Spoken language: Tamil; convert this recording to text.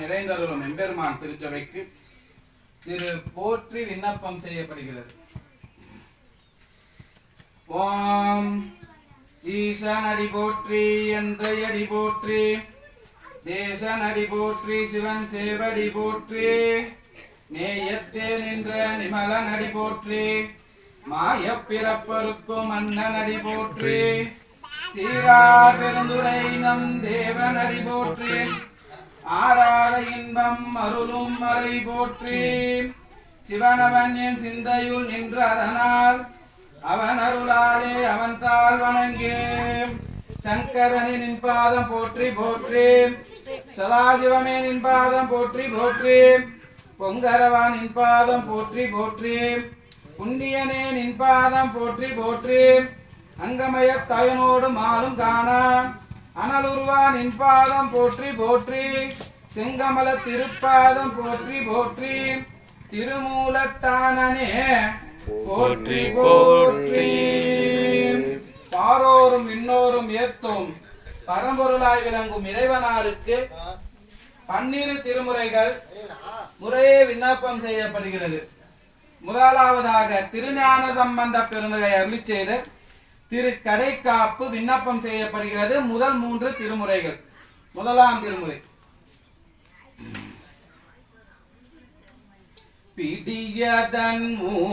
நிறைந்தருளும் எம்பெருமான் திருச்சபைக்கு திரு போற்றி விண்ணப்பம் செய்யப்படுகிறது. ஓம் ஈசன் அடி போற்றி எந்த அடி போற்றி தேசன் அடி போற்றி சிவன் சேவடி போற்றி. நேயத்தே நின்ற நிமல நடி போற்றி. மாய பிறப்பருக்கும் அண்ணன் அடி போற்றி. சீரார் பெருந்துரை நம் தேவன் அடி போற்றி. ஆராத இன்பம் அருளும் மறை போற்றி. சிவனவன் என் சிந்தையுள் நின்ற அதனால் அவன் அருளாலே அவன் தாழ் வணங்கே. சங்கரனின் பாதம் போற்றி போற்றி. சதாசிவமே நின் பாதம் போற்றி போற்றி. பொங்கரவா நின் பாதம் போற்றி போற்றி. புண்ணியனே நின் பாதம் போற்றி போற்றி. அங்கமய தயனோடு மாலும் காண. அனலுருவா நின் பாதம் போற்றி போற்றி. செங்கமல திருப்பாதம் போற்றி போற்றி. திருமூலத்தானனே போற்றி போற்றி. பாரோரும் இன்னோரும் ஏத்தும். பரம்பொருளாய் விளங்கும் இறைவனாருக்கு பன்னிரு திருமுறைகள் முறையே விண்ணப்பம் செய்யப்படுகிறது. முதலாவதாக திருஞான சம்பந்த பெருந்தகை அருளி செய்த திரு கடைக்காப்பு விண்ணப்பம் செய்யப்படுகிறது. முதல் மூன்று திருமுறைகள். முதலாம் திருமுறை. பிடியதன் மூ